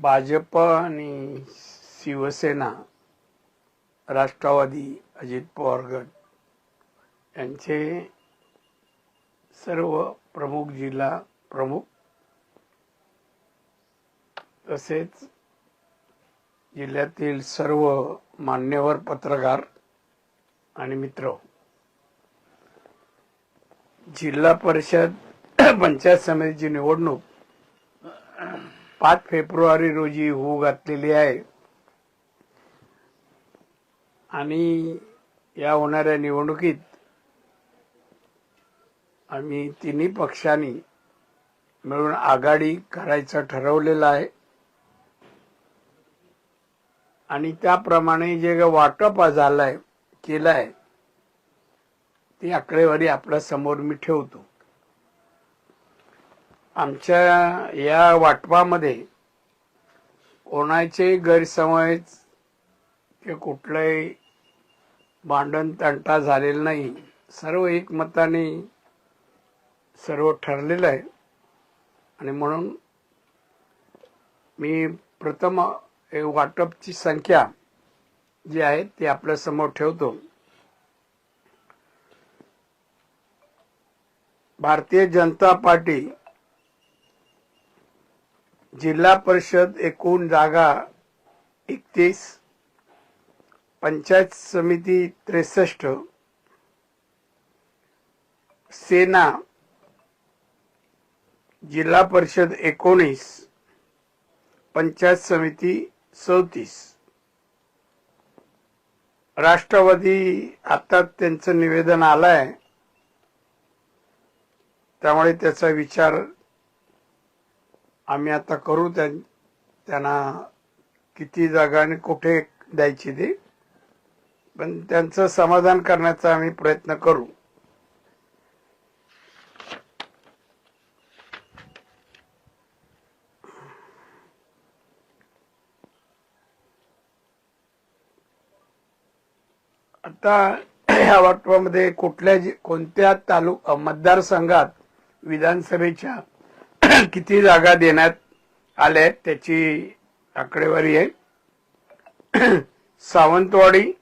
भाजप आणि शिवसेना राष्ट्रवादी अजित पवार गट यांचे सर्व प्रमुख जिल्हा प्रमुख तसेच जिल्ह्यातील सर्व मान्यवर पत्रकार आणि मित्र. जिल्हा परिषद पंचायत समितीची निवडणूक पाच फेब्रुवारी रोजी होऊ घातलेली आहे. आणि या होणाऱ्या निवडणुकीत आम्ही तिन्ही पक्षांनी मिळून आघाडी करायचं ठरवलेलं आहे. आणि त्याप्रमाणे जे वाटप झालंय केलंय ती आकडेवारी आपल्यासमोर मी ठेवतो. आमच्या या वाटपामध्ये कोणाचे गैरसमज ते कुठलंही भांडण तंटा झालेला नाही. सर्व एकमताने सर्व ठरलेलं आहे. आणि म्हणून मी प्रथम वाटपची संख्या जी आहे ती आपल्यासमोर ठेवतो. भारतीय जनता पार्टी जिल्हा परिषद एकूण जागा एकतीस पंचायत समिती त्रेसष्ट सेना जिल्हा परिषद एकोणीस पंचायत समिती चौतीस. राष्ट्रवादी आता त्यांचं निवेदन आलंय. त्यामुळे त्याचा विचार आम्ही आता करू त्यां- त्यांना किती जागा आणि कुठे द्यायची ते. पण त्यांचं समाधान करण्याचा आम्ही प्रयत्न करू. आता या वाटपामध्ये कुठल्या जि- कोणत्या तालुका मतदारसंघात विधानसभेच्या किती जागा देण्यात आल्या आहेत त्याची आकडेवारी आहे. सावंतवाडी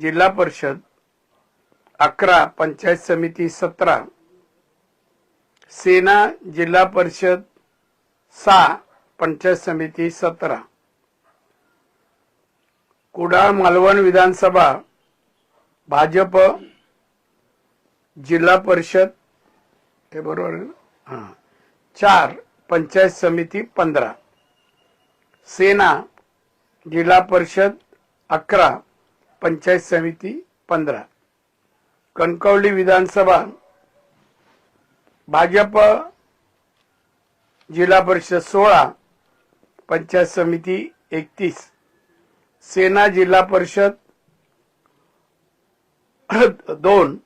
जिल्हा परिषद अकरा पंचायत समिती सतरा सेना जिल्हा परिषद सहा पंचायत समिती सतरा. कुडाळ मालवण विधानसभा भाजप जिल्हा परिषद हे बरोबर हां. चार पंचायत समिती पंधरा. सेना जिल्हा परिषद अकरा पंचायत समिती पंधरा. कणकवली विधानसभा भाजप जिल्हा परिषद सोळा पंचायत समिती एकतीस. सेना जिल्हा परिषद दोन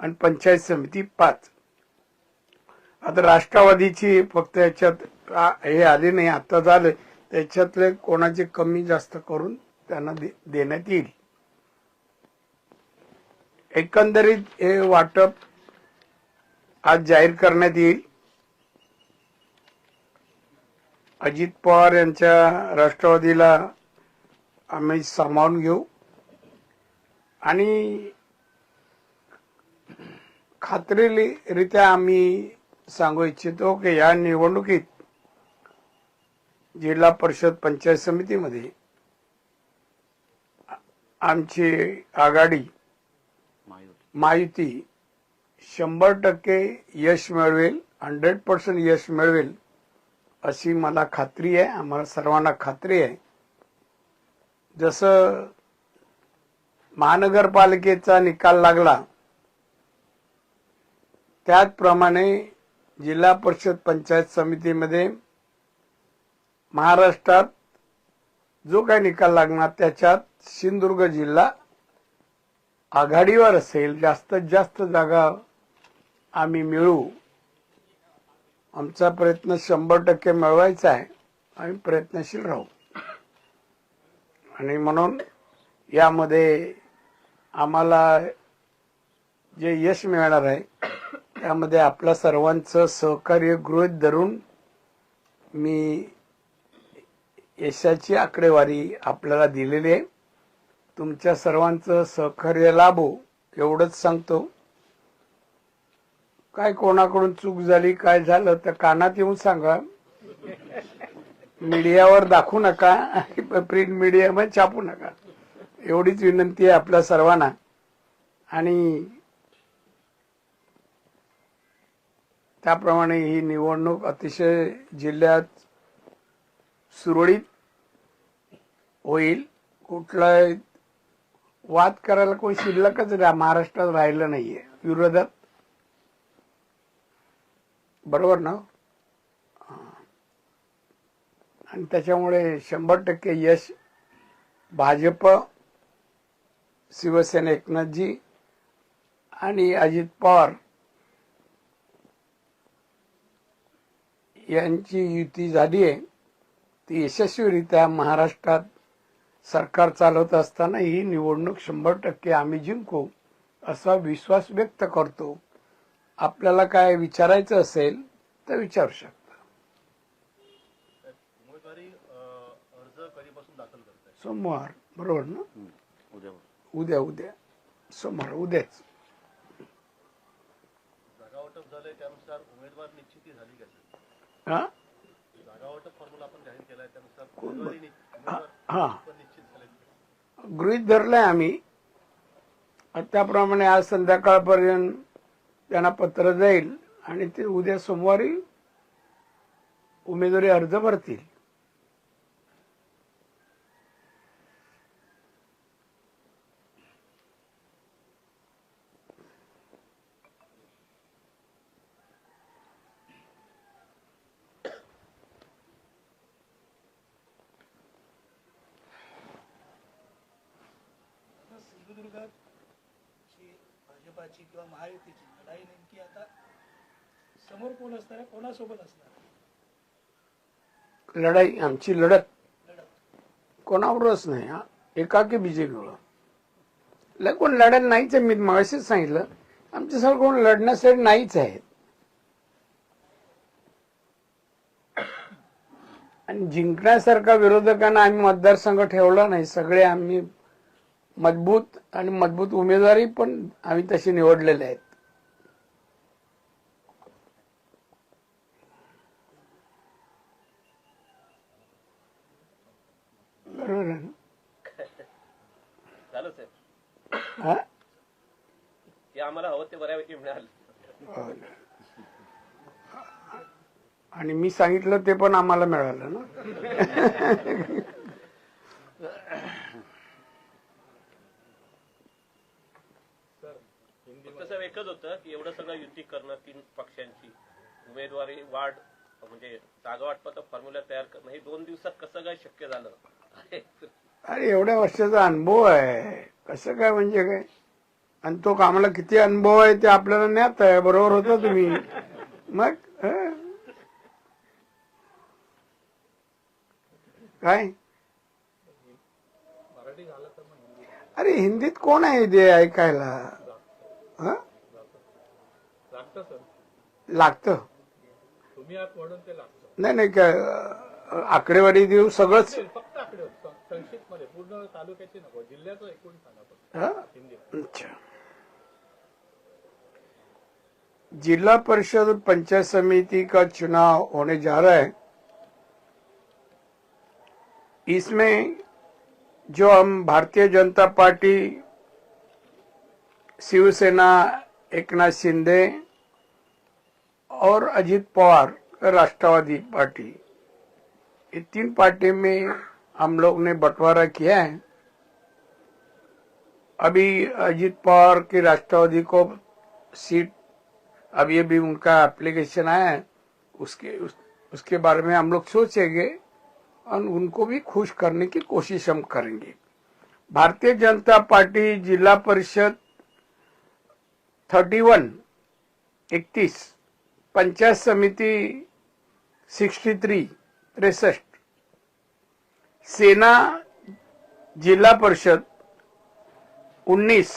आणि पंचायत समिती पाच. आता राष्ट्रवादीची फक्त याच्यात हे आले नाही आता झालं. त्याच्यातले कोणाचे कमी जास्त करून त्यांना देण्यात येईल. एकंदरीत हे वाटप आज जाहीर करण्यात येईल. अजित पवार यांच्या राष्ट्रवादीला आम्ही सामावून घेऊ. आणि खात्रीरित्या आम्ही सांगू इच्छितो की या निवडणुकीत जिल्हा परिषद पंचायत समितीमध्ये आमची आघाडी माहिती शंभर टक्के यश मिळवेल हंड्रेड पर्सेंट यश मिळवेल अशी मला खात्री आहे आम्हाला सर्वांना खात्री आहे. जसं महानगरपालिकेचा निकाल लागला त्याचप्रमाणे जिल्हा परिषद पंचायत समितीमध्ये महाराष्ट्रात जो काही निकाल लागणार त्याच्यात सिंधुदुर्ग जिल्हा आघाडीवर असेल जास्तीत जास्त जागा आम्ही मिळू आमचा प्रयत्न शंभर टक्के मिळवायचा आहे. आम्ही प्रयत्नशील राहू. आणि म्हणून यामध्ये आम्हाला जे यश मिळणार आहे त्यामध्ये आपल्या सर्वांचं सहकार्य गृहीत धरून मी यशाची आकडेवारी आपल्याला दिलेली आहे. तुमच्या सर्वांचं सहकार्य लाभो एवढंच सांगतो. काय कोणाकडून चूक झाली काय झालं तर कानात येऊन सांगा. मीडियावर दाखवू नका प्रिंट मीडियामध्ये छापू नका. एवढीच विनंती आहे आपल्या सर्वांना. आणि त्याप्रमाणे ही निवडणूक अतिशय जिल्ह्यात सुरळीत होईल. कुठलाही वाद करायला कोणी शिल्लकच रा- महाराष्ट्रात राहिलं नाहीये. विरोधात बरोबर ना? आणि त्याच्यामुळे शंभर टक्के यश भाजप शिवसेना एकनाथजी आणि अजित पवार यांची युती झाली आहे. ती यशस्वीरित्या महाराष्ट्रात सरकार चालवत असताना ही निवडणूक शंभर टक्के आम्ही जिंकू असा विश्वास व्यक्त करतो. आपल्याला काय विचारायचं असेल तर विचारू शकता. उमेदवारी अ, अर्ज कधीपासून दाखल करताय? सोमवार. बरोबर ना? उद्या. उद्या उद्या. सोमवार उद्याच. जागा वाटप झालंय त्यानुसार उमेदवार निश्चिती झाली का? हा? हा गृहित धरलंय आम्ही. त्याप्रमाणे आज संध्याकाळपर्यंत त्यांना पत्र जाईल आणि ते उद्या सोमवारी उमेदवारी अर्ज भरतील. सिंधुदुर्गात जी भाजपाची किंवा महायुतीची लढाई नेमकी आता समोर कोण असणार आहे? कोणासोबत असणार? लढाई आमची लढत. कोणावरच नाही हा. एकाकी बीजेपीवर. कोण लढत नाहीच आहे मी मगाशीच सांगितलं. आमच्यासारखं कोण लढण्यासाठी नाहीच आहेत आणि जिंकण्यासारखा विरोधकांना आम्ही मतदारसंघ ठेवला नाही सगळे आम्ही मजबूत आणि मजबूत उमेदवारी पण आम्ही तशी निवडलेले आहेत. बरोबर आहे ना? हा? ते आम्हाला हवं ते बऱ्यापैकी मिळालं. ना. आणि मी सांगितलं ते पण आम्हाला मिळालं ना? फक्त एकच होतं की एवढं सगळं युती करणं तीन पक्षांची. उमेदवारी वाढ म्हणजे जागा वाटपाचा फॉर्म्युला तयार करणं हे दोन दिवसात कसं काय शक्य झालं? अरे. एवढ्या वर्षाचा अनुभव आहे. कसं काय म्हणजे काय? आणि तो कामाला किती अनुभव आहे ते आपल्याला ज्ञात आहे. बरोबर होता तुम्ही. मग काय? अरे हिंदीत कोण आहे ते ऐकायला? हा? लागतं. नाही नाही काय आकडेवारी देऊ सगळंच ते फक्त आकडे संक्षिप्त मध्ये पूर्ण तालुक्याची नको जिल्ह्याचं एकूण सांगा फक्त. हं? हिंदी. अच्छा. जिला परिषद पंचायत समिति का चुनाव होने जा रहा है? इसमें जो हम भारतीय जनता पार्टी शिवसेना एकनाथ शिंदे और अजित पवार राष्ट्रवादी पार्टी। ये तीन पार्टी में हम लोग ने बंटवारा किया है। अभी अजित पवार की राष्ट्रवादी को सीट अब ये भी उनका एप्लीकेशन आया है। उसके उस, उसके बारे में हम लोग सोचेंगे और उनको भी खुश करने की कोशिश हम करेंगे। भारतीय जनता पार्टी जिला परिषद 31 इकतीस। पंचायत समिति 63 तिरसठ सेना जिल्हा परिषद 19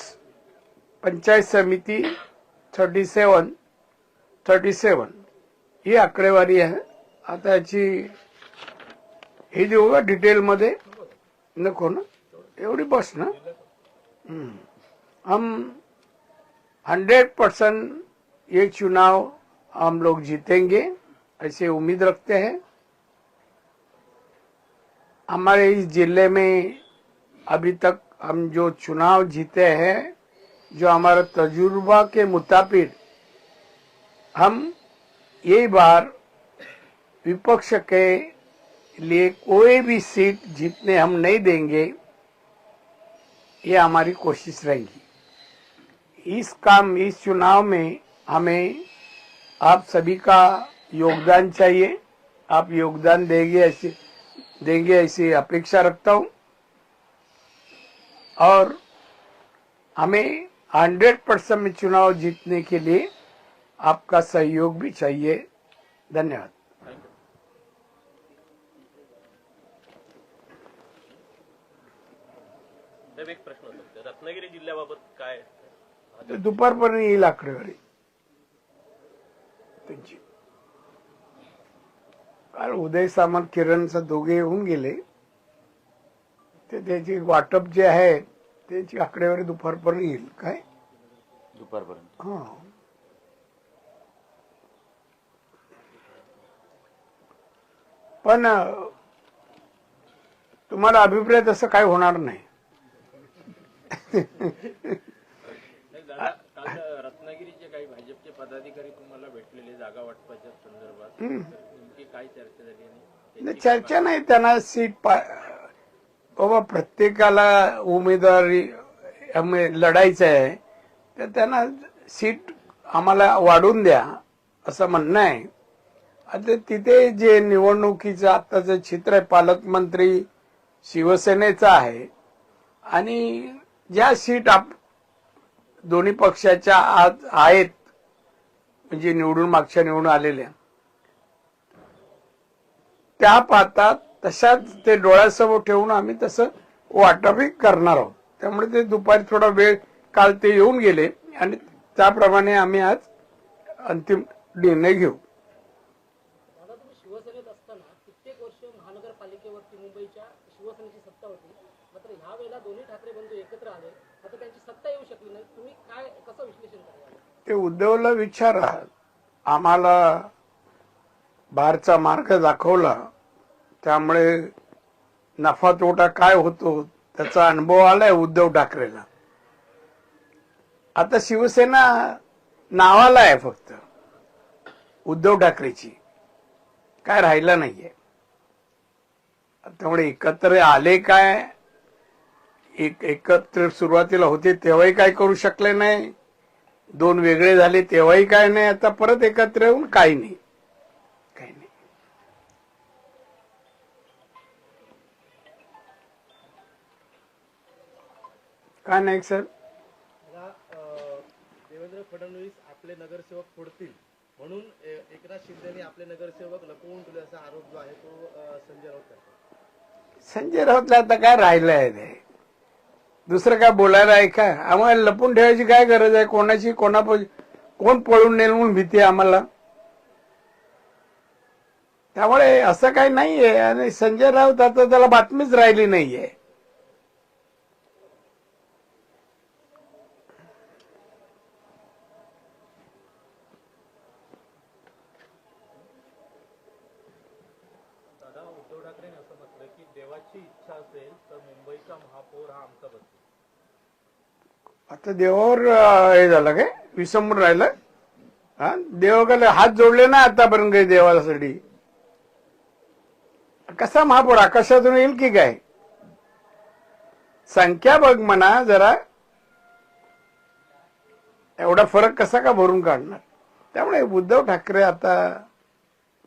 पंचायत समिति 37 37 ही आकडेवारी आहे. आता याची हे देऊ का डिटेलमध्ये? नको ना? एवढी बस ना? हम हंड्रेड परसेंट ये चुनाव हम लोग जीतेंगे, ऐसे उम्मीद रखते हैं। हमारे इस ज़िले में अभी तक हम जो चुनाव जीते हैं, जो हमारा तजुर्बा के मुताबिक हम ये बार विपक्ष के लिए कोई भी सीट जीतने हम नहीं देंगे, ये हमारी कोशिश रहेगी। इस काम, इस चुनाव में हमें आप सभी का योगदान चाहिए। आप योगदान देंगे ऐसे देंगे ऐसी अपेक्षा रखता हूँ। और हमें हंड्रेड परसेंट में चुनाव जीतने के लिए आपका सहयोग भी चाहिए। धन्यवाद। एक प्रश्न रत्नागिरी जिल्ह्याबाबत काय? दुपारपर्यंत येईल आकडेवारी त्यांची. काल उदय सामंत किरणचं दोघे येऊन गेले. ते त्याची वाटप जे आहे त्याची आकडेवारी दुपारपर्यंत येईल काय? दुपारपर्यंत. हा. पण तुम्हाला अभिप्राय तसं काय होणार नाही दादा काल रत्नागिरीचे काही भाजपचे पदाधिकारी तुम्हाला भेटलेले जागा वाटपाच्या संदर्भात. नेमकी काय चर्चा झाली आणि नाही, चर्चा नाही त्यांना सीट पा- बाबा प्रत्येकाला उमेदवारी आम्ही लढायचं आहे तर त्यांना सीट आम्हाला वाढून द्या असं म्हणणं आहे. आता तिथे जे निवडणुकीचं आत्ताचं चित्र आहे पालकमंत्री शिवसेनेचं आहे आणि ज्या सीट आप दोन्ही पक्षाच्या आज आहेत म्हणजे निवडून मागच्या निवडून आलेल्या. त्या पाहतात तशाच ते डोळ्यासमोर ठेवून आम्ही तसं वाटपही करणार आहोत. त्यामुळे ते दुपारी थोडा वेळ काल ते येऊन गेले आणि त्याप्रमाणे आम्ही आज अंतिम निर्णय घेऊ. ते उद्धवला विचारा. आम्हाला बाहेरचा मार्ग दाखवला. त्यामुळे नफा तोटा काय होतो त्याचा अनुभव आलाय उद्धव ठाकरेला. आता शिवसेना नावाला आहे फक्त. उद्धव ठाकरेची. काय राहिला नाहीये. त्यामुळे एकत्र आले काय? एक एकत्र सुरुवातीला होते तेव्हाही काय करू शकले नाही. दोन वेगळे झाले तेव्हाही काय नाही आता परत एकत्र येऊन काही नाही. काही नाही. काय नाही सर? देवेंद्र फडणवीस आपले नगरसेवक फोडतील. म्हणून एकनाथ शिंदेने आपले नगरसेवक लपवून ठेवले असा आरोप जो आहे तो संजय राऊत संजय राऊतला आता काय राहिलं आहे ते? दुसरं काय बोलायला आहे का आम्हाला लपून ठेवायची काय गरज आहे? कोणाची कोणा कोण पळून नेल म्हणून भीती आहे आम्हाला? त्यामुळे असं काही नाहीये. आणि संजय राऊत आता त्याला बातमीच राहिली नाहीये दादा उद्धव ठाकरेंनी असं म्हटलं की देवाची इच्छा असेल तर मुंबईचा महापौर हा आमचा बसेल आता देवावर हे झालं काय? विसंबून राहिलं. हा? देवाकडे हात जोडले ना आतापर्यंत काही देवासाठी. कसा महापौर आकाशातून येईल की काय? संख्या बघ म्हणा जरा. एवढा फरक कसा का भरून काढणार? त्यामुळे उद्धव ठाकरे आता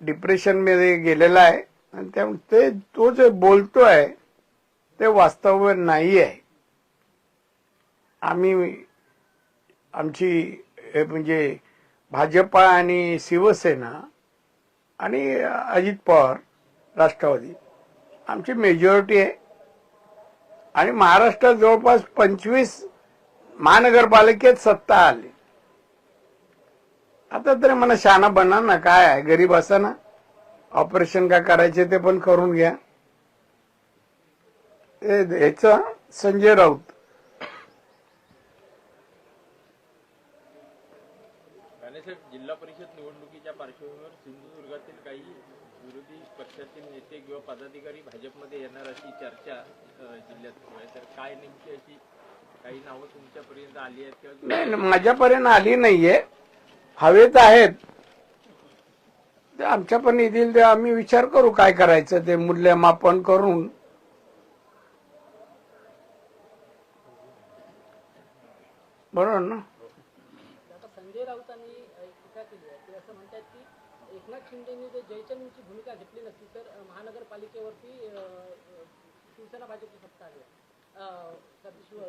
डिप्रेशनमध्ये गेलेला आहे. आणि त्यामुळे ते तो जे बोलतो आहे ते वास्तव नाही आहे आम्ही आमची हे म्हणजे भाजपा आणि शिवसेना आणि अजित पवार राष्ट्रवादी आमची मेजॉरिटी आहे. आणि महाराष्ट्रात जवळपास पंचवीस महानगरपालिकेत सत्ता आली. आता तरी मला शहाणा बना ना काय आहे? गरीब असा ना. ऑपरेशन काय करायचे ते पण करून घ्या. हे- ह्याचा संजय राऊत. पक्षातील नेते किंवा पदाधिकारी भाजपमध्ये येणार अशी चर्चा जिल्ह्यात सुरू आहे. तर काय नेमकी अशी काही नावं तुमच्यापर्यंत आली आहेत किंवा नाही, माझ्यापर्यंत आली नाहीये. हवेत आहेत. ते आमच्या पण येतील ते आम्ही विचार करू काय करायचं ते मूल्यमापन करून. बरोबर ना आता संजय राऊतांनी अ, एक टीका केली आहे ते असं म्हणतात की एकनाथ शिंदेनी जर जयचंदची भूमिका घेतली नसती तर महानगरपालिकेवरती शिवसेना भाजपची सत्ता आली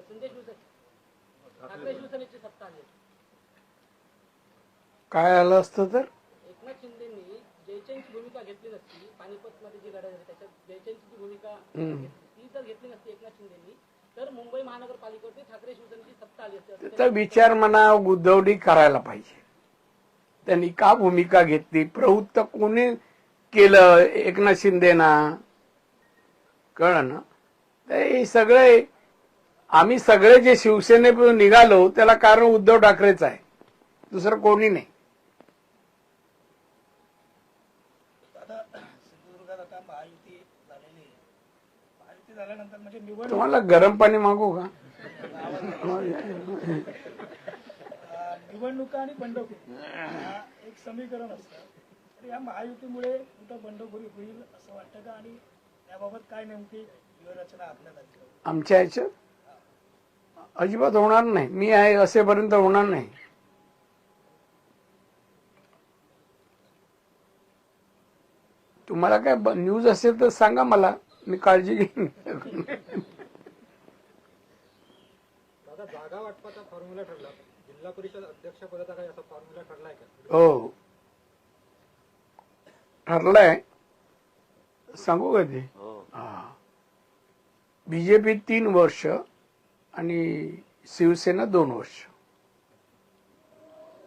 संजय शिवसेना ठाकरे शिवसेनेची सत्ता आली. काय आलं असतं तर? एकनाथ शिंदेनी जयचंदची भूमिका घेतली नसती पानिपतमध्ये जी लढाई झाली त्याच्यात जयचंदची जी भूमिका घेतली, ती जर घेतली नसती एकनाथ शिंदेनी. तर मुंबई महानगरपालिकेवरती ठाकरे शिवसेनेची सत्ता आली असती. त्याचा विचार म्हणा उद्धवडी करायला पाहिजे. त्यांनी का भूमिका घेतली? प्रवृत्त कोणी केलं? एकनाथ शिंदेना कळलं ना? तर हे सगळे आम्ही सगळे जे शिवसेनेतून निघालो त्याला कारण उद्धव ठाकरेच आहे. दुसरं कोणी नाही. म्हणजे तुम्हाला गरम पाणी मागू का? निवडणुका आणि बंडखोरी. हा एक समीकरण असतं. तर या महायुतीमुळे कुठं बंडखोरी होईल असं वाटतं का? आणि याबाबत काय नेमकी व्यूहरचना आखण्यात आली आमच्या ह्याच्यात अजिबात होणार नाही. मी आहे असेपर्यंत होणार नाही. तुम्हाला काय न्यूज असेल तर सांगा मला. मी काळजी घेईन. दादा जागा वाटपाचा फॉर्म्युला ठरला. जिल्हा परिषद अध्यक्ष पदाचा काही असा फॉर्म्युला ठरलाय का? हो. ठरलंय. सांगू का ते? बीजेपी तीन वर्ष आणि शिवसेना दोन वर्ष.